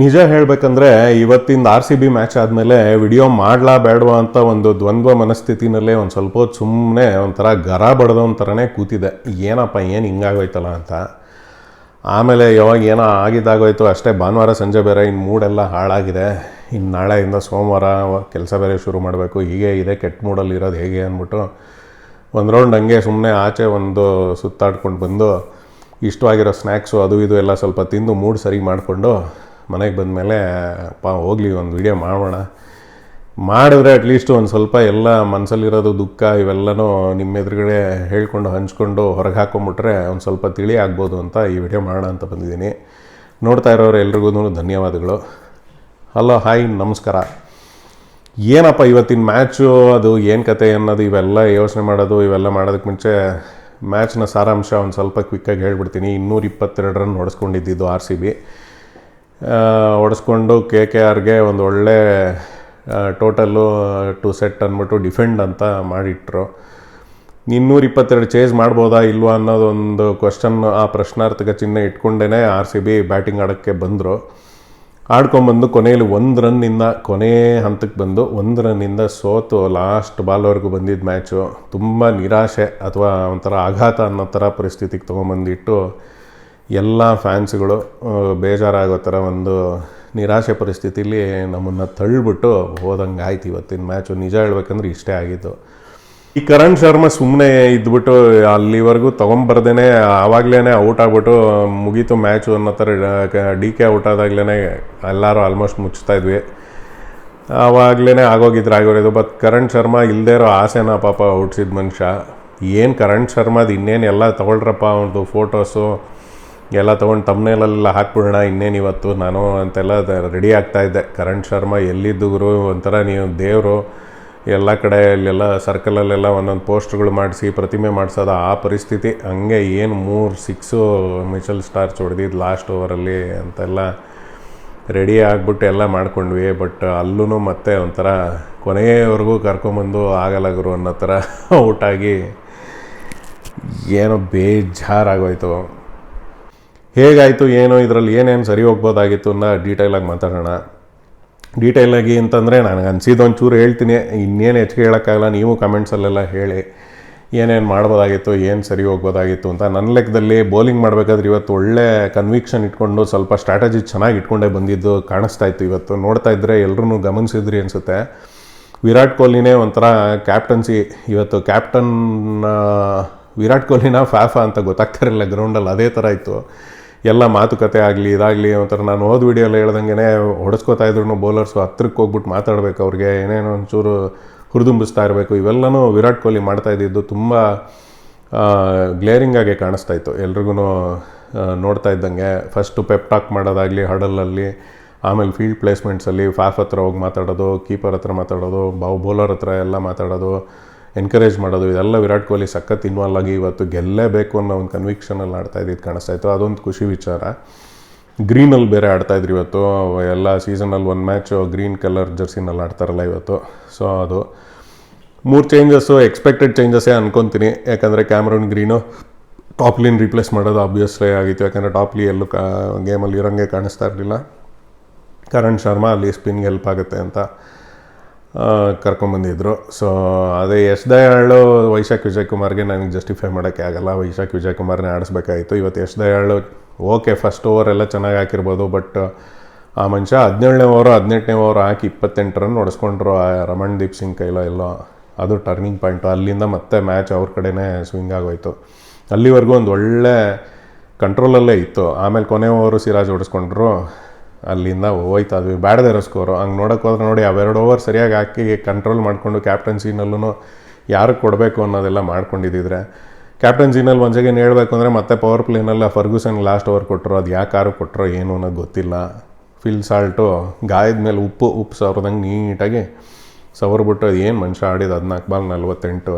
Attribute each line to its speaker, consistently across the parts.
Speaker 1: ನಿಜ ಹೇಳಬೇಕಂದ್ರೆ ಇವತ್ತಿಂದ ಆರ್ ಸಿ ಬಿ ಮ್ಯಾಚ್ ಆದಮೇಲೆ ವಿಡಿಯೋ ಮಾಡಲಾ ಬೇಡವಾ ಅಂತ ಒಂದು ದ್ವಂದ್ವ ಮನಸ್ಥಿತಿನಲ್ಲೇ ಒಂದು ಸ್ವಲ್ಪ ಹೊತ್ತು ಸುಮ್ಮನೆ ಒಂಥರ ಗರ ಬಡ್ದವನ ಒಂಥರನೇ ಕೂತಿದೆ. ಏನಪ್ಪ, ಏನು ಹಿಂಗಾಗೋಯ್ತಲ್ಲ ಅಂತ. ಆಮೇಲೆ ಯಾವಾಗ ಏನೋ ಆಗಿದ್ದಾಗೋಯ್ತು, ಅಷ್ಟೇ ಭಾನುವಾರ, ಸಂಜೆ ಬೇರೆ ಇನ್ನು ಮೂಡೆಲ್ಲ ಹಾಳಾಗಿದೆ. ಇನ್ನು ನಾಳೆಯಿಂದ ಸೋಮವಾರ ಕೆಲಸ ಬೇರೆ ಶುರು ಮಾಡಬೇಕು. ಹೀಗೆ ಇದೆ ಕೆಟ್ಟ ಮೂಡಲ್ಲಿ ಇರೋದು ಹೇಗೆ ಅಂದ್ಬಿಟ್ಟು ಒಂದು ರೌಂಡ್ ಹಂಗೆ ಸುಮ್ಮನೆ ಆಚೆ ಒಂದು ಸುತ್ತಾಡ್ಕೊಂಡು ಬಂದು ಇಷ್ಟವಾಗಿರೋ ಸ್ನ್ಯಾಕ್ಸು ಅದು ಇದು ಎಲ್ಲ ಸ್ವಲ್ಪ ತಿಂದು ಮೂಡ್ ಸರಿ ಮಾಡಿಕೊಂಡು ಮನೆಗೆ ಬಂದಮೇಲೆ, ಪಾ, ಹೋಗಲಿ, ಒಂದು ವಿಡಿಯೋ ಮಾಡೋಣ. ಮಾಡಿದ್ರೆ ಅಟ್ಲೀಸ್ಟ್ ಒಂದು ಸ್ವಲ್ಪ ಎಲ್ಲ ಮನಸ್ಸಲ್ಲಿರೋದು ದುಃಖ ಇವೆಲ್ಲನೂ ನಿಮ್ಮ ಎದುರುಗಡೆ ಹೇಳ್ಕೊಂಡು, ಹಂಚ್ಕೊಂಡು ಹೊರಗೆ ಹಾಕೊಂಬಿಟ್ರೆ ಒಂದು ಸ್ವಲ್ಪ ತಿಳಿ ಆಗ್ಬೋದು ಅಂತ ಈ ವಿಡಿಯೋ ಮಾಡೋಣ ಅಂತ ಬಂದಿದ್ದೀನಿ. ನೋಡ್ತಾ ಇರೋರು ಎಲ್ರಿಗೂ ಧನ್ಯವಾದಗಳು. ಹಲೋ, ಹಾಯ್, ನಮಸ್ಕಾರ. ಏನಪ್ಪ ಇವತ್ತಿನ ಮ್ಯಾಚು ಅದು ಏನು ಕತೆ ಅನ್ನೋದು ಇವೆಲ್ಲ ಯೋಚನೆ ಮಾಡೋದು, ಇವೆಲ್ಲ ಮಾಡೋದಕ್ಕೆ ಮುಂಚೆ ಮ್ಯಾಚ್ನ ಸಾರಾಂಶ ಒಂದು ಸ್ವಲ್ಪ ಕ್ವಿಕ್ಕಾಗಿ ಹೇಳ್ಬಿಡ್ತೀನಿ. ಇನ್ನೂರ ಇಪ್ಪತ್ತೆರಡು ರನ್ ಹೊಡೆಸ್ಕೊಂಡಿದ್ದಿದ್ದು ಆರ್ ಸಿ ಬಿ ಹೊಡೆಸ್ಕೊಂಡು ಕೆ ಕೆ ಆರ್ಗೆ ಒಂದು ಒಳ್ಳೆ ಟೋಟಲ್ಲು ಟು ಸೆಟ್ ಅಂದ್ಬಿಟ್ಟು ಡಿಫೆಂಡ್ ಅಂತ ಮಾಡಿಟ್ರು. ಇನ್ನೂರ ಇಪ್ಪತ್ತೆರಡು ಚೇಸ್ ಮಾಡ್ಬೋದಾ ಇಲ್ವಾ ಅನ್ನೋದೊಂದು ಕ್ವಶನ್ ಆ ಪ್ರಶ್ನಾರ್ಥಕ ಚಿಹ್ನೆ ಇಟ್ಕೊಂಡೇ ಆರ್ ಸಿ ಬಿ ಬ್ಯಾಟಿಂಗ್ ಆಡೋಕ್ಕೆ ಬಂದರು. ಆಡ್ಕೊಂಬಂದು ಕೊನೆಯಲ್ಲಿ ಒಂದು ರನ್ನಿಂದ, ಕೊನೆ ಹಂತಕ್ಕೆ ಬಂದು ಒಂದು ರನ್ನಿಂದ ಸೋತು ಲಾಸ್ಟ್ ಬಾಲ್ವರೆಗೂ ಬಂದಿದ್ದ ಮ್ಯಾಚು ತುಂಬ ನಿರಾಶೆ ಅಥವಾ ಒಂಥರ ಆಘಾತ ಅನ್ನೋ ಥರ ಪರಿಸ್ಥಿತಿಗೆ ತೊಗೊಂಬಂದಿಟ್ಟು ಎಲ್ಲ ಫ್ಯಾನ್ಸ್ಗಳು ಬೇಜಾರಾಗೋ ಥರ ಒಂದು ನಿರಾಶೆ ಪರಿಸ್ಥಿತಿಲಿ ನಮ್ಮನ್ನು ತಳ್ಳಿಬಿಟ್ಟು ಹೋದಂಗೆ ಆಯ್ತು ಇವತ್ತಿನ ಮ್ಯಾಚು. ನಿಜ ಹೇಳ್ಬೇಕಂದ್ರೆ ಇಷ್ಟೇ ಆಗಿತ್ತು ಈ ಕರಣ್ ಶರ್ಮಾ ಸುಮ್ಮನೆ ಇದ್ಬಿಟ್ಟು ಅಲ್ಲಿವರೆಗೂ ತೊಗೊಂಬರ್ದೇ ಆವಾಗಲೇ ಔಟ್ ಆಗ್ಬಿಟ್ಟು ಮುಗೀತು ಮ್ಯಾಚು ಅನ್ನೋ ಥರ ಡಿ ಕೆ ಔಟ್ ಆದಾಗ್ಲೇ ಎಲ್ಲರೂ ಆಲ್ಮೋಸ್ಟ್ ಮುಚ್ತಾ ಇದ್ವಿ. ಆವಾಗಲೇ ಆಗೋಗಿದ್ರೆ ಆಗಿರೋದು, ಬಟ್ ಕರಣ್ ಶರ್ಮಾ ಇಲ್ಲದೇ ಇರೋ ಆಸೆನ ಪಾಪ ಔಟ್ಸಿದ ಮನುಷ್ಯ. ಏನು ಕರಣ್ ಶರ್ಮಾದು ಇನ್ನೇನು ಎಲ್ಲ ತೊಗೊಳ್ರಪ್ಪ ಅವ್ರದ್ದು ಫೋಟೋಸು ಎಲ್ಲ ತೊಗೊಂಡು ತಮ್ಮನೇಲೆಲ್ಲ ಹಾಕ್ಬಿಡೋಣ, ಇನ್ನೇನು ಇವತ್ತು? ನಾನು ಅಂತೆಲ್ಲ ರೆಡಿ ಆಗ್ತಾ ಇದ್ದೆ. ಕರಣ್ ಶರ್ಮಾ ಗುರು? ಒಂಥರ ನೀವು ದೇವರು. ಎಲ್ಲ ಕಡೆ ಅಲ್ಲೆಲ್ಲ ಸರ್ಕಲಲ್ಲೆಲ್ಲ ಒಂದೊಂದು ಪೋಸ್ಟ್ಗಳು ಮಾಡಿಸಿ, ಪ್ರತಿಮೆ ಮಾಡಿಸೋದು ಆ ಪರಿಸ್ಥಿತಿ. ಹಂಗೆ ಏನು ಮೂರು ಸಿಕ್ಸು ಮಿಚಲ್ ಸ್ಟಾರ್ಸ್ ಹೊಡೆದಿದ್ದು ಲಾಸ್ಟ್ ಓವರಲ್ಲಿ ಅಂತೆಲ್ಲ ರೆಡಿ ಆಗಿಬಿಟ್ಟು ಎಲ್ಲ ಮಾಡ್ಕೊಂಡ್ವಿ. ಬಟ್ ಅಲ್ಲೂ ಮತ್ತೆ ಒಂಥರ ಕೊನೆಯವರೆಗೂ ಕರ್ಕೊಂಬಂದು ಆಗಲ್ಲ ಗುರು ಅನ್ನೋ ಥರ ಔಟಾಗಿ ಏನೋ ಬೇಜಾರಾಗೋಯ್ತು. ಹೇಗಾಯಿತು, ಏನೋ ಇದರಲ್ಲಿ ಏನೇನು ಸರಿ ಹೋಗ್ಬೋದಾಗಿತ್ತು ಅನ್ನೋ ಡೀಟೇಲಾಗಿ ಮಾತಾಡೋಣ. ಡೀಟೇಲಾಗಿ ಅಂತಂದರೆ ನನಗೆ ಅನಿಸಿದೊಂಚೂರು ಒಂಚೂರು ಹೇಳ್ತೀನಿ. ಇನ್ನೇನು ಹೆಚ್ಚಿಗೆ ಹೇಳೋಕ್ಕಾಗಲ್ಲ, ನೀವು ಕಮೆಂಟ್ಸಲ್ಲೆಲ್ಲ ಹೇಳಿ. ಏನೇನು ಮಾಡ್ಬೋದಾಗಿತ್ತು, ಏನು ಸರಿ ಹೋಗ್ಬೋದಾಗಿತ್ತು ಅಂತ. ನನ್ನ ಲೆಕ್ಕದಲ್ಲಿ ಬೌಲಿಂಗ್ ಮಾಡಬೇಕಾದ್ರೆ ಇವತ್ತು ಒಳ್ಳೆ ಕನ್ವಿಕ್ಷನ್ ಇಟ್ಕೊಂಡು ಸ್ವಲ್ಪ ಸ್ಟ್ರಾಟಜಿ ಚೆನ್ನಾಗಿ ಇಟ್ಕೊಂಡೇ ಬಂದಿದ್ದು ಕಾಣಿಸ್ತಾ ಇತ್ತು ಇವತ್ತು. ನೋಡ್ತಾ ಇದ್ದರೆ ಎಲ್ಲರೂ ಗಮನಿಸಿದ್ರಿ ಅನಿಸುತ್ತೆ. ವಿರಾಟ್ ಕೊಹ್ಲಿನೇ ಒಂಥರ ಕ್ಯಾಪ್ಟನ್ಸಿ ಇವತ್ತು ಕ್ಯಾಪ್ಟನ್ ವಿರಾಟ್ ಕೊಹ್ಲಿನ ಫ್ಯಾಫಾ ಅಂತ ಗೊತ್ತಾಗ್ತಿರಲಿಲ್ಲ ಗ್ರೌಂಡಲ್ಲಿ ಅದೇ ಥರ ಇತ್ತು. ಎಲ್ಲ ಮಾತುಕತೆ ಆಗಲಿ, ಇದಾಗಲಿ ಒಂಥರ ನಾನು ಹೋದ ವಿಡಿಯೋಲ್ಲ ಹೇಳ್ದಂಗೆ ಹೊಡೆಸ್ಕೋತಾ ಇದ್ರು ಬೌಲರ್ಸು ಹತ್ರಕ್ಕೆ ಹೋಗ್ಬಿಟ್ಟು ಮಾತಾಡಬೇಕು ಅವ್ರಿಗೆ. ಏನೇನೋ ಒಂಚೂರು ಹುರಿದುಂಬಿಸ್ತಾ ಇರಬೇಕು. ಇವೆಲ್ಲನೂ ವಿರಾಟ್ ಕೊಹ್ಲಿ ಮಾಡ್ತಾ ಇದ್ದಿದ್ದು ತುಂಬ ಗ್ಲೇರಿಂಗಾಗಿ ಕಾಣಿಸ್ತಾ ಇತ್ತು. ಎಲ್ರಿಗೂ ನೋಡ್ತಾ ಇದ್ದಂಗೆ. ಫಸ್ಟು ಪೆಪ್ಟಾಕ್ ಮಾಡೋದಾಗಲಿ ಹಡಲಲ್ಲಿ ಆಮೇಲೆ ಫೀಲ್ಡ್ ಪ್ಲೇಸ್ಮೆಂಟ್ಸಲ್ಲಿ ಫಾಫ್ ಹತ್ರ ಹೋಗಿ ಮಾತಾಡೋದು ಕೀಪರ್ ಹತ್ರ ಮಾತಾಡೋದು, ಬಾವು ಬೌಲರ್ ಹತ್ರ ಎಲ್ಲ ಮಾತಾಡೋದು. ಎನ್ಕರೇಜ್ ಮಾಡೋದು, ಇದೆಲ್ಲ ವಿರಾಟ್ ಕೊಹ್ಲಿ ಸಖತ್ ಇನ್ವಾಲ್ವ್ ಆಗಿ ಇವತ್ತು ಗೆಲ್ಲೇಬೇಕು ಅನ್ನೋ ಒಂದು ಕನ್ವಿಕ್ಷನಲ್ಲಿ ಆಡ್ತಾ ಇದ್ದಿದ್ದು ಕಾಣಿಸ್ತಾ ಇತ್ತು. ಅದೊಂದು ಖುಷಿ ವಿಚಾರ. ಗ್ರೀನಲ್ಲಿ ಬೇರೆ ಆಡ್ತಾ ಇದ್ರು ಇವತ್ತು. ಎಲ್ಲ ಸೀಸನಲ್ಲಿ ಒಂದು ಮ್ಯಾಚು ಗ್ರೀನ್ ಕಲರ್ ಜರ್ಸಿನಲ್ಲಿ ಆಡ್ತಾರಲ್ಲ ಇವತ್ತು. ಸೊ ಅದು ಮೂರು ಚೇಂಜಸ್ಸು ಎಕ್ಸ್ಪೆಕ್ಟೆಡ್ ಚೇಂಜಸ್ಸೇ ಅನ್ಕೊತೀನಿ. ಯಾಕಂದರೆ Cameron Green top lean replace ಮಾಡೋದು ಆಬ್ವಿಯಸ್ಲೇ ಆಗಿತ್ತು. ಯಾಕಂದರೆ ಟಾಪ್ಲಿ ಎಲ್ಲೂ ಕಾ ಗೇಮಲ್ಲಿ ಇರೋಂಗೆ ಕಾಣಿಸ್ತಾ ಇರಲಿಲ್ಲ. ಕರಣ್ ಶರ್ಮಾ ಅಲ್ಲಿ ಸ್ಪಿನ್ಗೆ ಹೆಲ್ಪ್ ಆಗುತ್ತೆ ಅಂತ. ಕರ್ಕೊಂಬಂದಿದ್ರು ಸೊ ಅದೇ ಎಸ್ ದಯಾಳು ವೈಶಾಖ್ ವಿಜಯ್ ಕುಮಾರ್ಗೆ ನನಗೆ ಜಸ್ಟಿಫೈ ಮಾಡೋಕ್ಕೆ ಆಗಲ್ಲ. ವೈಶಾಖ್ ವಿಜಯಕುಮಾರ್ನೇ ಆಡಿಸ್ಬೇಕಾಯಿತು. ಇವತ್ತು Yash Dayal okay first over ಎಲ್ಲ ಚೆನ್ನಾಗಿ ಹಾಕಿರ್ಬೋದು ಬಟ್ ಆ ಮನುಷ್ಯ ಹದಿನೇಳನೇ ಓವರು ಹದಿನೆಂಟನೇ ಓವರ್ ಹಾಕಿ ಇಪ್ಪತ್ತೆಂಟು ರನ್ ಹೊಡೆಸ್ಕೊಂಡ್ರು, ಆ ರಮಣ್ ದೀಪ್ ಸಿಂಗ್ ಕೈಲೋ ಎಲ್ಲೋ. ಅದು ಟರ್ನಿಂಗ್ ಪಾಯಿಂಟು ಅಲ್ಲಿಂದ ಮತ್ತೆ ಮ್ಯಾಚ್ ಅವ್ರ ಕಡೆನೇ ಸ್ವಿಂಗ್ ಆಗೋಯ್ತು. ಅಲ್ಲಿವರೆಗೂ ಒಂದು ಒಳ್ಳೆ ಕಂಟ್ರೋಲಲ್ಲೇ ಇತ್ತು. ಆಮೇಲೆ ಕೊನೆ ಓವರು ಸಿರಾಜ್ ಹೊಡೆಸ್ಕೊಂಡ್ರು. ಅಲ್ಲಿಂದ ಹೋಯ್ತು. ಅದು ಬ್ಯಾಡದೇ ಇರೋ ಸ್ಕೋರು ಹಂಗೆ ನೋಡೋಕೆ ಹೋದ್ರೆ ನೋಡಿ, ಅವೆರಡು ಓವರ್ ಸರಿಯಾಗಿ ಹಾಕಿ ಕಂಟ್ರೋಲ್ ಮಾಡಿಕೊಂಡು ಕ್ಯಾಪ್ಟನ್ಸಿನಲ್ಲೂ ಯಾರಿಗೆ ಕೊಡಬೇಕು ಅನ್ನೋದೆಲ್ಲ ಮಾಡ್ಕೊಂಡಿದ್ದಿದ್ರೆ. ಕ್ಯಾಪ್ಟನ್ಸಿನಲ್ಲಿ ಒಂದು ಸೆಕೆಂಡ್ ಹೇಳಬೇಕು ಅಂದರೆ ಮತ್ತೆ ಪವರ್ ಪ್ಲೇನಲ್ಲಿ ಫರ್ಗೂಸನ್ ಲಾಸ್ಟ್ ಓವರ್ ಕೊಟ್ಟರು ಅದು ಯಾಕಾರು ಕೊಟ್ಟರು ಏನು ಅನ್ನೋದು ಗೊತ್ತಿಲ್ಲ. ಫಿಲ್ ಸಾಲ್ಟು ಗಾಯದ ಮೇಲೆ ಉಪ್ಪು ಉಪ್ಪು ಸವರ್ದಂಗೆ ನೀಟಾಗಿ ಸವರ್ಬಿಟ್ಟು ಅದು ಏನು ಮನುಷ್ಯ ಆಡಿದ ಹದಿನಾಲ್ಕು ಬಾಲ್ ನಲ್ವತ್ತೆಂಟು.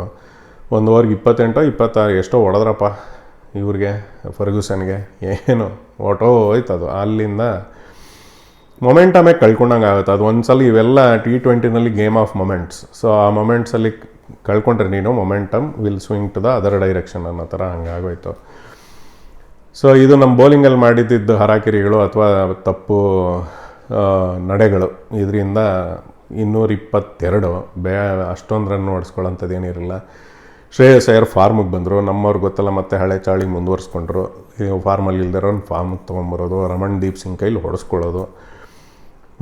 Speaker 1: ಒಂದು ಓವರ್ಗೆ ಇಪ್ಪತ್ತೆಂಟು, ಇಪ್ಪತ್ತಾರು ಎಷ್ಟೋ ಹೊಡೆದ್ರಪ್ಪ ಇವ್ರಿಗೆ ಫರ್ಗೂಸನ್ಗೆ ಏನು ಓಟೋ ಹೋಯ್ತು ಅದು ಅಲ್ಲಿಂದ ಮೊಮೆಂಟಮೇ ಕಳ್ಕೊಂಡಂಗೆ ಆಗುತ್ತೆ. ಅದು ಒಂದ್ಸಲ ಇವೆಲ್ಲ ಟಿ ಟ್ವೆಂಟಿನಲ್ಲಿ ಗೇಮ್ ಆಫ್ ಮೊಮೆಂಟ್ಸ್ ಸೊ ಆ ಮೊಮೆಂಟ್ಸಲ್ಲಿ ಕಳ್ಕೊಂಡ್ರೆ ನೀನು momentum will swing to the other direction ಅನ್ನೋ ಥರ ಹಂಗಾಗೋಯ್ತು. ಸೊ ಇದು ನಮ್ಮ ಬೌಲಿಂಗಲ್ಲಿ ಮಾಡಿದ್ದಿದ್ದು ಹರಾಕಿರಿಗಳು ಅಥವಾ ತಪ್ಪು ನಡೆಗಳು. ಇದರಿಂದ ಇನ್ನೂರ ಇಪ್ಪತ್ತೆರಡು ಬೇ, ಅಷ್ಟೊಂದು ರನ್ ಓಡಿಸ್ಕೊಳ್ಳೋಂಥದ್ದು ಏನಿರಲಿಲ್ಲ ಶ್ರೇಯಸ್ ಅಯ್ಯರ್ ಫಾರ್ಮಿಗೆ ಬಂದರು. ನಮ್ಮವ್ರಿಗೆ ಗೊತ್ತಲ್ಲ, ಮತ್ತೆ ಹಳೆ ಚಾಳಿ ಮುಂದುವರ್ಸ್ಕೊಂಡ್ರು. ಫಾರ್ಮಲ್ಲಿ ಇಲ್ದಿರೋನ್ ಫಾರ್ಮಿಗೆ ತೊಗೊಂಬರೋದು. ರಮಣ್ ದೀಪ್ ಸಿಂಗ್ ಕೈಲಿ ಹೊಡೆಸ್ಕೊಳ್ಳೋದು.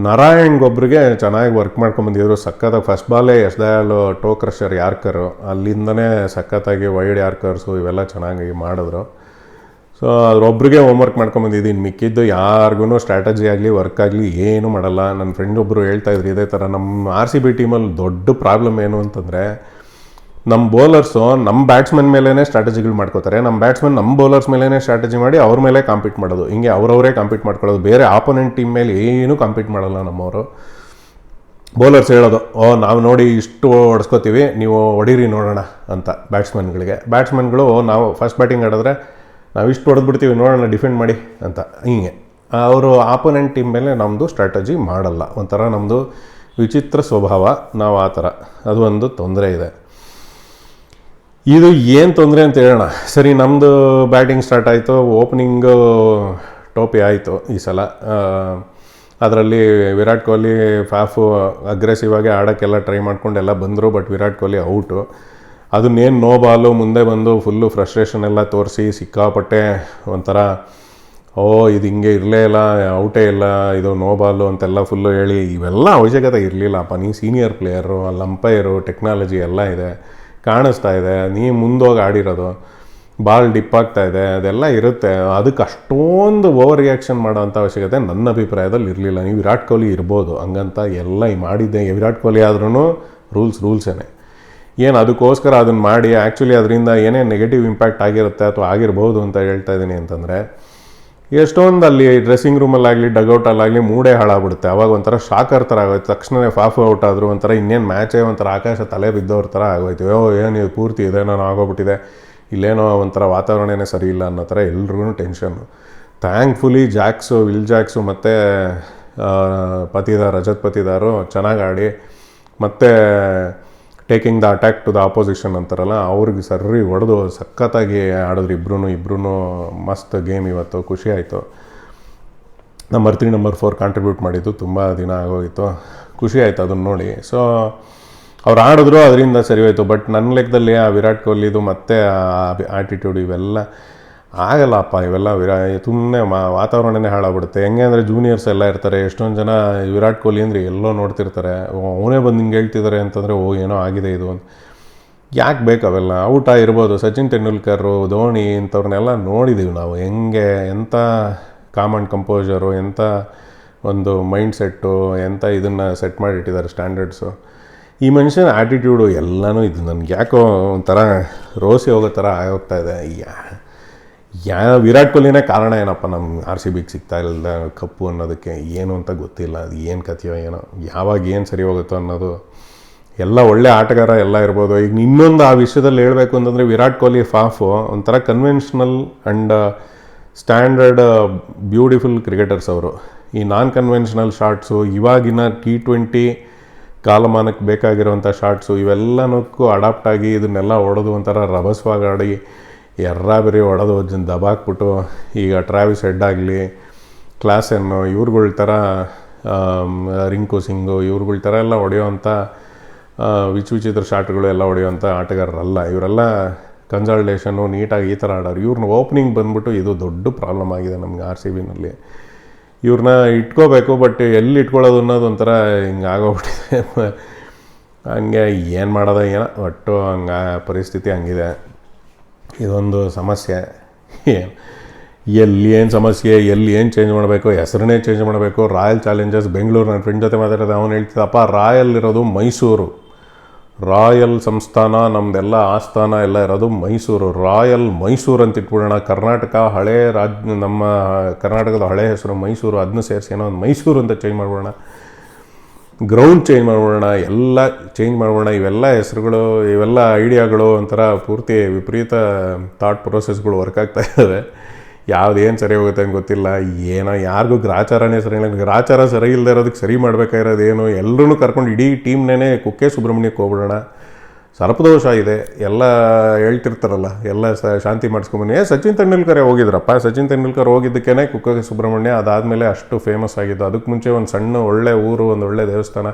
Speaker 1: ನಾರಾಯಣ್ಗೊಬ್ರಿಗೆ ಚೆನ್ನಾಗಿ ವರ್ಕ್ ಮಾಡ್ಕೊಂಬಂದಿದ್ರು ಸಖತ್ತಾಗಿ first ಬಾಲೇ Yash Dayal toe crusher yorker ಅಲ್ಲಿಂದನೇ ಸಖತ್ತಾಗಿ ವೈಡ್ ಯಾರ್ಕರ್ಸು ಇವೆಲ್ಲ ಚೆನ್ನಾಗಿ ಮಾಡಿದ್ರು. ಸೊ ಅದ್ರೊಬ್ರಿಗೆ ಹೋಮ್ವರ್ಕ್ ಮಾಡ್ಕೊಂಬಂದಿದ್ದೀನಿ ಮಿಕ್ಕಿದ್ದು ಯಾರಿಗೂ ಸ್ಟ್ರಾಟಜಿ ಆಗಲಿ ವರ್ಕ್ ಆಗಲಿ ಏನೂ ಮಾಡಲ್ಲ. ನನ್ನ ಫ್ರೆಂಡ್ ಒಬ್ಬರು ಹೇಳ್ತಾ ಇದ್ರು, ಇದೇ ಥರ ನಮ್ಮ ಆರ್ ಸಿ ಬಿ ಟೀಮಲ್ಲಿ ದೊಡ್ಡ ಪ್ರಾಬ್ಲಮ್ ಏನು ಅಂತಂದರೆ ನಮ್ಮ ಬೌಲರ್ಸು ನಮ್ಮ ಬ್ಯಾಟ್ಸ್ಮನ್ ಮೇಲೇ ಸ್ಟ್ರಾಟಜಿಗಳು ಮಾಡ್ಕೋತಾರೆ. ನಮ್ಮ ಬ್ಯಾಟ್ಸ್ಮನ್ ನಮ್ಮ ಬೌಲರ್ಸ್ ಮೇಲೇ ಸ್ಟ್ರಾಟಜಿ ಮಾಡಿ ಅವ್ರ ಮೇಲೆ ಕಾಂಪೀಟ್ ಮಾಡೋದು. ಹಿಂಗೆ ಅವ್ರವರೇ ಕಾಂಪೀಟ್ ಮಾಡ್ಕೊಳ್ಳೋದು. ಬೇರೆ ಆಪೋನೆಂಟ್ ಟೀಮ್ ಮೇಲೆ ಏನೂ ಕಾಂಪೀಟ್ ಮಾಡಲ್ಲ ನಮ್ಮವರು. ಬೌಲರ್ಸ್ ಹೇಳೋದು, ಓ, ನಾವು ನೋಡಿ ಇಷ್ಟು ಹೊಡ್ಸ್ಕೋತೀವಿ, ನೀವು ಹೊಡೀರಿ ನೋಡೋಣ ಅಂತ ಬ್ಯಾಟ್ಸ್ಮನ್ಗಳಿಗೆ ಬ್ಯಾಟ್ಸ್ಮನ್ಗಳು ನಾವು ಫಸ್ಟ್ ಬ್ಯಾಟಿಂಗ್ ಆಡಿದ್ರೆ, ನಾವು ಇಷ್ಟು ಹೊಡೆದ್ಬಿಡ್ತೀವಿ, ನೋಡೋಣ ಡಿಫೆಂಡ್ ಮಾಡಿ ಅಂತ. ಹಿಂಗೆ. ಅವರು ಆಪೋನೆಂಟ್ ಟೀಮ್ ಮೇಲೆ ನಮ್ಮದು ಸ್ಟ್ರಾಟಜಿ ಮಾಡಲ್ಲ. ಒಂಥರ ನಮ್ಮದು ವಿಚಿತ್ರ ಸ್ವಭಾವ. ನಾವು ಆ ಥರ. ಅದು ಒಂದು ತೊಂದರೆ ಇದೆ. ಇದು ಏನು ತೊಂದರೆ ಅಂತ ಹೇಳೋಣ. ಸರಿ ನಮ್ಮದು ಬ್ಯಾಟಿಂಗ್ ಸ್ಟಾರ್ಟ್ ಆಯಿತು, ಓಪನಿಂಗ್ ಟೋಪಿ ಆಯಿತು ಈ ಸಲ. ಅದರಲ್ಲಿ ವಿರಾಟ್ ಕೊಹ್ಲಿ ಫಾಫು ಅಗ್ರೆಸಿವ್ ಆಗಿ ಆಡೋಕ್ಕೆಲ್ಲ ಟ್ರೈ ಮಾಡ್ಕೊಂಡು ಎಲ್ಲ ಬಂದರು ಬಟ್ ವಿರಾಟ್ ಕೊಹ್ಲಿ ಔಟು ಅದನ್ನೇನು ನೋ ಬಾಲು ಮುಂದೆ ಬಂದು ಫುಲ್ಲು ಫ್ರಸ್ಟ್ರೇಷನ್ ಎಲ್ಲ ತೋರಿಸಿ ಸಿಕ್ಕಾಪಟ್ಟೆ ಒಂಥರ, ಓ, ಇದು ಹಿಂಗೆ ಇರಲೇ ಇಲ್ಲ ಔಟೇ ಇಲ್ಲ, ಇದು ನೋ ಬಾಲು ಅಂತೆಲ್ಲ ಫುಲ್ಲು ಹೇಳಿ, ಇವೆಲ್ಲ ಅವಶ್ಯಕತೆ ಇರಲಿಲ್ಲಪ್ಪ. ನೀ ಸೀನಿಯರ್ ಪ್ಲೇಯರು ಅಲ್ಲಿ ಅಂಪೈರು ಟೆಕ್ನಾಲಜಿ ಎಲ್ಲ ಇದೆ. ಕಾಣಿಸ್ತಾ ಇದೆ. ನೀ ಮುಂದೋಗಿ ಆಡಿರೋದು, ಬಾಲ್ ಡಿಪ್ ಆಗ್ತಾ ಇದೆ, ಅದೆಲ್ಲ ಇರುತ್ತೆ. ಅದಕ್ಕೆ ಅಷ್ಟೊಂದು ಓವರ್ ರಿಯಾಕ್ಷನ್ ಮಾಡೋವಂಥ ಅವಶ್ಯಕತೆ ನನ್ನ ಅಭಿಪ್ರಾಯದಲ್ಲಿ ಇರಲಿಲ್ಲ. ನೀವು ವಿರಾಟ್ ಕೊಹ್ಲಿ ಇರ್ಬೋದು. ಹಂಗಂತ ಎಲ್ಲ ಮಾಡಿದ್ದೆ. ವಿರಾಟ್ ಕೊಹ್ಲಿ ಆದ್ರೂ ರೂಲ್ಸ್ ರೂಲ್ಸೇನೆ. ಏನು ಅದಕ್ಕೋಸ್ಕರ ಅದನ್ನು ಮಾಡಿ ಆ್ಯಕ್ಚುಲಿ ಅದರಿಂದ ಏನೇ ನೆಗೆಟಿವ್ ಇಂಪ್ಯಾಕ್ಟ್ ಆಗಿರುತ್ತೆ ಅಥವಾ ಆಗಿರ್ಬೋದು ಅಂತ ಹೇಳ್ತಾ ಇದ್ದೀನಿ ಅಂತಂದರೆ ಎಷ್ಟೊಂದು ಅಲ್ಲಿ ಡ್ರೆಸ್ಸಿಂಗ್ ರೂಮಲ್ಲಾಗಲಿ ಡಗೌಟಲ್ಲಾಗಲಿ ಮೂಡೇ ಹಾಳಾಗ್ಬಿಡುತ್ತೆ. ಅವಾಗ ಒಂಥರ ಶಾಕರ್ ಥರ ಆಗೋಯ್ತು. ತಕ್ಷಣವೇ ಫಾಫ್ ಔಟ್ ಆದರೂ ಒಂಥರ ಇನ್ನೇನು ಮ್ಯಾಚೇ ಒಂಥರ ಆಕಾಶ ತಲೆ ಬಿದ್ದವ್ರ ಥರ ಆಗೋಯ್ತು. ಓ ಏನು ಇದು ಪೂರ್ತಿ ಇದೆ, ನಾನು ಆಗೋಗ್ಬಿಟ್ಟಿದೆ. ಇಲ್ಲೇನೋ ಒಂಥರ ವಾತಾವರಣನೇ ಸರಿ ಇಲ್ಲ ಅನ್ನೋ ಥರ ಎಲ್ರಿಗೂ tension thankfully Jacks Will Jacks ಮತ್ತು ಪತಿದಾರ್, ರಜತ್ ಪತಿದಾರು ಚೆನ್ನಾಗಿ ಆಡಿ. ಮತ್ತು taking the attack to the opposition ಅಂತಾರಲ್ಲ, ಅವ್ರಿಗೆ ಸರ್ರಿ ಹೊಡೆದು ಸಖತ್ತಾಗಿ ಆಡಿದ್ರು ಇಬ್ರು ಇಬ್ರೂ ಮಸ್ತ್ ಗೇಮ್ ಇವತ್ತು, ಖುಷಿ ಆಯಿತು. Number three number four contribute ಮಾಡಿದ್ದು ತುಂಬ ದಿನ ಆಗೋಗಿತ್ತು. ಖುಷಿ ಆಯಿತು ಅದನ್ನು ನೋಡಿ. ಸೊ ಅವ್ರು ಆಡಿದ್ರು, ಅದರಿಂದ ಸರಿ ಹೋಯಿತು ಬಟ್ ನನ್ನ ಲೆಕ್ಕದಲ್ಲಿ ಆ ವಿರಾಟ್ ಕೊಹ್ಲಿದು ಮತ್ತೆ ಆಟಿಟ್ಯೂಡ್ ಇವೆಲ್ಲ ಆಗಲ್ಲಪ್ಪ, ಇವೆಲ್ಲ ವಿರಾ ಸುಮ್ಮನೆ ಮಾ, ವಾತಾವರಣನೇ ಹಾಳಾಗ್ಬಿಡುತ್ತೆ. ಹೆಂಗೆ ಅಂದರೆ ಜೂನಿಯರ್ಸ್ ಎಲ್ಲ ಇರ್ತಾರೆ, ಎಷ್ಟೊಂದು ಜನ ವಿರಾಟ್ ಕೊಹ್ಲಿ ಅಂದರೆ ಎಲ್ಲೋ ನೋಡ್ತಿರ್ತಾರೆ. ಅವನೇ ಬಂದು ಹಿಂಗೆ ಹೇಳ್ತಿದ್ದಾರೆ ಅಂತಂದರೆ, ಓ, ಏನೋ ಆಗಿದೆ ಇದು ಅಂತ. ಯಾಕೆ ಬೇಕು ಅವೆಲ್ಲ? ಔಟ ಇರ್ಬೋದು ಸಚಿನ್ ತೆಂಡೂಲ್ಕರು, ಧೋನಿ ಇಂಥವ್ರನ್ನೆಲ್ಲ ನೋಡಿದ್ದೀವಿ ನಾವು. ಹೆಂಗೆ ಎಂಥ ಕಾಮನ್ ಕಂಪೋಸರು ಎಂಥ ಒಂದು ಮೈಂಡ್ ಸೆಟ್ಟು ಎಂಥ ಇದನ್ನು ಸೆಟ್ ಮಾಡಿಟ್ಟಿದ್ದಾರೆ ಸ್ಟ್ಯಾಂಡರ್ಡ್ಸು ಈ ಮನುಷ್ಯನ ಆ್ಯಟಿಟ್ಯೂಡು ಎಲ್ಲನೂ ಇದು. ನನಗೆ ಯಾಕೋ ಒಂಥರ ರೋಸಿ ಹೋಗೋ ಥರ ಆಗೋಗ್ತಾ ಇದೆ. ಯಾ ಯಾ, ವಿರಾಟ್ ಕೊಹ್ಲಿನೇ ಕಾರಣ ಏನಪ್ಪ? ನಮ್ಮ ಆರ್ ಸಿ ಬಿಗೆ ಸಿಗ್ತಾ ಇಲ್ಲ ಕಪ್ಪು ಅನ್ನೋದಕ್ಕೆ ಏನು ಅಂತ ಗೊತ್ತಿಲ್ಲ. ಅದು ಏನು ಕಥೆಯೋ ಏನೋ. ಯಾವಾಗ ಏನು ಸರಿ ಹೋಗುತ್ತೋ ಅನ್ನೋದು ಎಲ್ಲ ಒಳ್ಳೆ ಆಟಗಾರ ಎಲ್ಲ ಇರ್ಬೋದು. ಈಗ ಇನ್ನೊಂದು ಆ ವಿಷಯದಲ್ಲಿ ಹೇಳಬೇಕು ಅಂತಂದರೆ ವಿರಾಟ್ ಕೊಹ್ಲಿ ಫಾಫು ಒಂಥರ conventional and standard beautiful cricketers ಅವರು. ಈ ನಾನ್ ಕನ್ವೆನ್ಷನಲ್ ಶಾರ್ಟ್ಸು ಇವಾಗಿನ ಟಿ ಟ್ವೆಂಟಿ ಕಾಲಮಾನಕ್ಕೆ ಬೇಕಾಗಿರುವಂಥ ಶಾರ್ಟ್ಸು ಇವೆಲ್ಲನಕ್ಕೂ ಅಡಾಪ್ಟ್ ಆಗಿ ಇದನ್ನೆಲ್ಲ ಹೊಡೆದು ಒಂಥರ ರಭಸವಾಗಿ ಆಡಿ ಎರ್ರ ಬರೀ ಹೊಡೆದು ಜನ್ ದಬಾಕ್ಬಿಟ್ಟು ಈಗ ಟ್ರಾವಿಸ್ ಹೆಡ್ ಆಗಲಿ ಕ್ಲಾಸನ್ನು ಇವ್ರುಗಳ ಥರ ರಿಂಕು, ಸಿಂಗು ಇವ್ರುಗಳ ಥರ ಎಲ್ಲ ಹೊಡೆಯೋವಂಥ ವಿಚ್ ವಿಚಿತ್ರ ಶಾಟ್ಗಳು ಎಲ್ಲ ಹೊಡೆಯೋವಂಥ ಆಟಗಾರರಲ್ಲ. ಇವರೆಲ್ಲ ಕನ್ಸಲ್ಟೇಷನು ನೀಟಾಗಿ ಈ ಥರ ಆಡೋರು. ಇವ್ರನ್ನ ಓಪನಿಂಗ್ ಬಂದ್ಬಿಟ್ಟು ಇದು ದೊಡ್ಡ ಪ್ರಾಬ್ಲಮ್ ಆಗಿದೆ ನಮ್ಗೆ ಆರ್ ಸಿ ಬಿನಲ್ಲಿ ಇವ್ರನ್ನ ಇಟ್ಕೋಬೇಕು ಬಟ್ ಎಲ್ಲಿ ಇಟ್ಕೊಳ್ಳೋದು ಅನ್ನೋದು ಒಂಥರ ಹಿಂಗೆ ಆಗೋಗ್ಬಿಟ್ಟಿದೆ. ಹಂಗೆ ಏನು ಮಾಡೋದ, ಏನೋ ಒಟ್ಟು ಹಂಗೆ ಪರಿಸ್ಥಿತಿ ಹಂಗಿದೆ. ಇದೊಂದು ಸಮಸ್ಯೆ. ಎಲ್ಲಿ ಏನು ಸಮಸ್ಯೆ, ಎಲ್ಲಿ ಏನು ಚೇಂಜ್ ಮಾಡಬೇಕು, ಹೆಸರನ್ನೇ ಚೇಂಜ್ ಮಾಡಬೇಕು. ರಾಯಲ್ ಚಾಲೆಂಜರ್ಸ್ ಬೆಂಗಳೂರು ನನ್ನ ಫ್ರೆಂಡ್ ಜೊತೆ ಮಾತಾಡಿದ ಅವನು ಹೇಳ್ತಿದ್ದಪ್ಪ ರಾಯಲ್ ಇರೋದು ಮೈಸೂರು. ರಾಯಲ್ ಸಂಸ್ಥಾನ ನಮ್ಮದೆಲ್ಲ ಆಸ್ಥಾನ ಎಲ್ಲ ಇರೋದು ಮೈಸೂರು. ರಾಯಲ್ ಮೈಸೂರು ಅಂತ ಇಟ್ಬಿಡೋಣ. ಕರ್ನಾಟಕ ಹಳೆ ರಾಜ್ಯ ನಮ್ಮ ಕರ್ನಾಟಕದ ಹಳೆ ಹೆಸರು ಮೈಸೂರು. ಅದನ್ನ ಸೇರಿಸಿ ಏನೋ ಒಂದು ಮೈಸೂರು ಅಂತ ಚೇಂಜ್ ಮಾಡ್ಬಿಡೋಣ. ಗ್ರೌಂಡ್ ಚೇಂಜ್ ಮಾಡ್ಬಿಡೋಣ, ಎಲ್ಲ ಚೇಂಜ್ ಮಾಡೋಣ ಇವೆಲ್ಲ ಹೆಸರುಗಳು, ಇವೆಲ್ಲ ಐಡಿಯಾಗಳು ಒಂಥರ ಪೂರ್ತಿ ವಿಪರೀತ ಥಾಟ್ ಪ್ರೊಸೆಸ್ಗಳು ವರ್ಕ್ ಆಗ್ತಾ ಇದ್ದಾವೆ ಯಾವುದೇನು ಸರಿ ಹೋಗುತ್ತೆ ಅಂತ ಗೊತ್ತಿಲ್ಲ. ಏನೋ ಯಾರಿಗೂ ಗ್ರಾಚಾರನೇ ಸರಿ ಇಲ್ಲ. ಗ್ರಾಚಾರ ಸರಿ ಇಲ್ಲದೆ ಇರೋದಕ್ಕೆ ಸರಿ ಮಾಡಬೇಕಾಗಿರೋದೇನು ಎಲ್ಲರೂ ಕರ್ಕೊಂಡು ಇಡೀ ಟೀಮ್ನೇ ಕುಕ್ಕೆ ಸುಬ್ರಹ್ಮಣ್ಯಕ್ಕೆ ಹೋಗ್ಬಿಡೋಣ. ಸರ್ಪದೋಷ ಇದೆ ಎಲ್ಲ ಹೇಳ್ತಿರ್ತಾರಲ್ಲ, ಎಲ್ಲ ಸ ಶಾಂತಿ ಮಾಡಿಸ್ಕೊಂಬನ್ನಿ. ಏ, ಸಚಿನ್ ತೆಂಡೂಲ್ಕರೇ ಹೋಗಿದ್ರಪ್ಪ. ಸಚಿನ್ ತೆಂಡೂಲ್ಕರ್ ಹೋಗಿದ್ದಕ್ಕೇ ಕುಕ್ಕ ಸುಬ್ರಹ್ಮಣ್ಯ, ಅದಾದಮೇಲೆ ಅಷ್ಟು ಫೇಮಸ್ ಆಗಿದ್ದು. ಅದಕ್ಕೆ ಮುಂಚೆ ಒಂದು ಸಣ್ಣ ಒಳ್ಳೆ ಊರು, ಒಂದು ಒಳ್ಳೆ ದೇವಸ್ಥಾನ.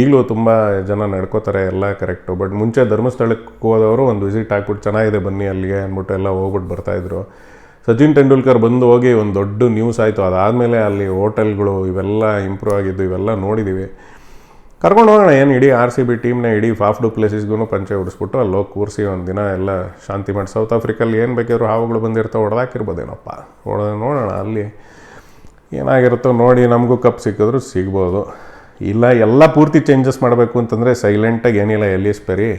Speaker 1: ಈಗಲೂ ತುಂಬ ಜನ ನಡ್ಕೋತಾರೆ ಎಲ್ಲ ಕರೆಕ್ಟು ಬಟ್ ಮುಂಚೆ ಧರ್ಮಸ್ಥಳಕ್ಕೆ ಹೋದವರು ಒಂದು ವಿಸಿಟ್ ಹಾಕ್ಬಿಟ್ಟು ಚೆನ್ನಾಗಿದೆ ಬನ್ನಿ ಅಲ್ಲಿಗೆ ಅಂದ್ಬಿಟ್ಟು ಎಲ್ಲ ಹೋಗ್ಬಿಟ್ಟು ಬರ್ತಾಯಿದ್ರು ಸಚಿನ್ ತೆಂಡೂಲ್ಕರ್ ಬಂದು ಹೋಗಿ ಒಂದು ದೊಡ್ಡ ನ್ಯೂಸ್ ಆಯಿತು. ಅದಾದಮೇಲೆ ಅಲ್ಲಿ ಹೋಟೆಲ್ಗಳು ಇವೆಲ್ಲ ಇಂಪ್ರೂವ್ ಆಗಿದ್ದು, ಇವೆಲ್ಲ ನೋಡಿದ್ದೀವಿ ಕರ್ಕೊಂಡು ಹೋಗೋಣ, ಏನು ಇಡೀ ಆರ್ ಸಿ ಬಿ ಟೀಮ್ನ ಇಡೀ ಫಾಫ್ ಡು ಪ್ಲೇಸಸ್ಗೂ ಪಂಚೆ ಉಡಿಸ್ಬಿಟ್ಟು ಅಲ್ಲಿ ಹೋಗಿ ಕೂರಿಸಿ ಒಂದು ದಿನ ಎಲ್ಲ ಶಾಂತಿ ಮಾಡಿ. ಸೌತ್ ಆಫ್ರಿಕಲ್ಲಿ ಏನು ಬೇಕಾದ್ರೂ ಹಾವುಗಳು ಬಂದಿರ್ತಾವೆ, ಹೊಡೆದಾಕಿರ್ಬೋದೇನಪ್ಪ? ಹೊಡೆದ ನೋಡೋಣ ಅಲ್ಲಿ ಏನಾಗಿರುತ್ತೋ ನೋಡಿ ನಮಗೂ ಕಪ್ ಸಿಕ್ಕಿದ್ರು ಸಿಗ್ಬೋದು. ಇಲ್ಲ, ಎಲ್ಲ ಪೂರ್ತಿ ಚೇಂಜಸ್ ಮಾಡಬೇಕು ಅಂತಂದರೆ ಸೈಲೆಂಟಾಗಿ ಏನಿಲ್ಲ ಎಲ್ಲಿಸ್ ಪೆರಿ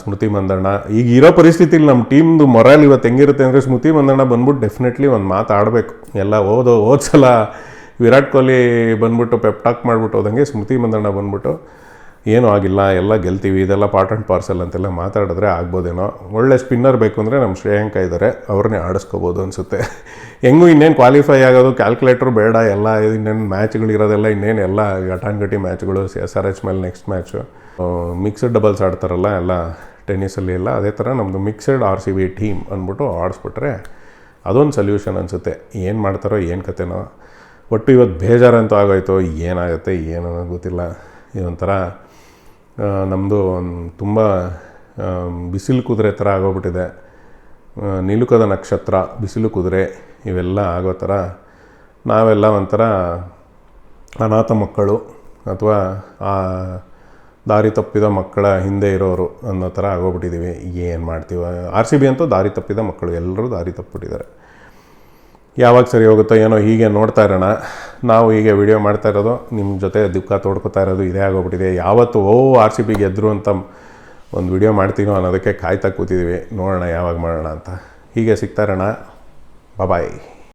Speaker 1: ಸ್ಮೃತಿ ಮಂದಣ್ಣ. ಈಗ ಇರೋ ಪರಿಸ್ಥಿತಿಲಿ ನಮ್ಮ ಟೀಮ್ದು ಮೊರಲ್ ಇವತ್ತು ಹೆಂಗಿರುತ್ತೆ ಅಂದರೆ ಸ್ಮೃತಿ ಮಂದಣ್ಣ ಬಂದ್ಬಿಟ್ಟು ಡೆಫಿನೆಟ್ಲಿ ಒಂದು ಮಾತು ಆಡಬೇಕು. ಎಲ್ಲ ಓದೋ ಹೋದ ಸಲ ವಿರಾಟ್ ಕೊಹ್ಲಿ ಬಂದ್ಬಿಟ್ಟು ಪೆಪ್ಟಾಕ್ ಮಾಡಿಬಿಟ್ಟು ಹೋದಂಗೆ ಸ್ಮೃತಿ ಮಂದಣ್ಣ ಬಂದ್ಬಿಟ್ಟು, ಏನೂ ಆಗಿಲ್ಲ, ಎಲ್ಲ ಗೆಲ್ತೀವಿ, ಇದೆಲ್ಲ ಪಾರ್ಟ್ ಆ್ಯಂಡ್ ಪಾರ್ಸಲ್ ಅಂತೆಲ್ಲ ಮಾತಾಡಿದ್ರೆ ಆಗ್ಬೋದೇನೋ. ಒಳ್ಳೆ ಸ್ಪಿನ್ನರ್ ಬೇಕು ಅಂದರೆ ನಮ್ಮ ಶ್ರೇಯಾಂಕ ಇದ್ದಾರೆ ಅವ್ರನ್ನೇ ಆಡಿಸ್ಕೋಬೋದು ಅನಿಸುತ್ತೆ. ಹೆಂಗೂ ಇನ್ನೇನು ಕ್ವಾಲಿಫೈ ಆಗೋದು ಕ್ಯಾಲ್ಕುಲೇಟ್ರ್ ಬೇಡ, ಎಲ್ಲ ಇನ್ನೇನು ಮ್ಯಾಚ್ಗಳಿರೋದೆಲ್ಲ ಇನ್ನೇನು ಎಲ್ಲ ಘಟಾನ್ಘಟಿ ಮ್ಯಾಚ್ಗಳು ಎಸ್ ಆರ್ ಎಚ್ ಮೇಲೆ ನೆಕ್ಸ್ಟ್ ಮ್ಯಾಚು ಮಿಕ್ಸ್ಡ್ ಡಬಲ್ಸ್ ಆಡ್ತಾರಲ್ಲ, ಎಲ್ಲ ಟೆನ್ನಿಸಲ್ಲಿ ಎಲ್ಲ, ಅದೇ ಥರ ನಮ್ಮದು mixed R C B team ಅಂದ್ಬಿಟ್ಟು ಆಡಿಸ್ಬಿಟ್ರೆ ಅದೊಂದು ಸೊಲ್ಯೂಷನ್ ಅನಿಸುತ್ತೆ. ಏನು ಮಾಡ್ತಾರೋ, ಏನು ಕತೆನೋ. ಒಟ್ಟು ಇವತ್ತು ಬೇಜಾರಂತೂ ಆಗೋಯ್ತು, ಏನಾಗುತ್ತೆ, ಏನು ಗೊತ್ತಿಲ್ಲ ಇದೊಂಥರ ನಮ್ಮದು ತುಂಬ ಬಿಸಿಲು ಕುದುರೆ ಥರ ಆಗೋಗ್ಬಿಟ್ಟಿದೆ. ನಿಲುಕದ ನಕ್ಷತ್ರ, ಬಿಸಿಲು ಕುದುರೆ, ಇವೆಲ್ಲ ಆಗೋ ಥರ ನಾವೆಲ್ಲ ಒಂಥರ ಅನಾಥ ಮಕ್ಕಳು ಅಥವಾ ಆ ದಾರಿ ತಪ್ಪಿದ ಮಕ್ಕಳ ಹಿಂದೆ ಇರೋರು ಅನ್ನೋ ಥರ ಆಗೋಗ್ಬಿಟ್ಟಿದ್ದೀವಿ ಏನು ಮಾಡ್ತೀವ? ಆರ್ ಸಿ ಬಿ ಅಂತೂ ದಾರಿ ತಪ್ಪಿದ ಮಕ್ಕಳು, ಎಲ್ಲರೂ ದಾರಿ ತಪ್ಪಿಬಿಟ್ಟಿದ್ದಾರೆ. ಯಾವಾಗ ಸರಿ ಹೋಗುತ್ತೋ ಏನೋ ಹೀಗೆ ನೋಡ್ತಾ ಇರೋಣ. ನಾವು ಹೀಗೆ ವಿಡಿಯೋ ಮಾಡ್ತಾ ಇರೋದು ನಿಮ್ಮ ಜೊತೆ ದುಃಖ ತೋಡ್ಕೊತಾ ಇರೋದು ಇದೇ ಆಗೋಗ್ಬಿಟ್ಟಿದೆ. ಯಾವತ್ತು ಓ ಆರ್ ಸಿ ಬಿ ಗೆದ್ದರು ಅಂತ ಒಂದು ವಿಡಿಯೋ ಮಾಡ್ತೀನೋ ಅನ್ನೋದಕ್ಕೆ ಕಾಯ್ತಾ ಕೂತಿದ್ದೀವಿ ನೋಡೋಣ ಯಾವಾಗ ಮಾಡೋಣ ಅಂತ. ಹೀಗೆ ಸಿಗ್ತಾ ಇರೋಣ. ಬಾಯ್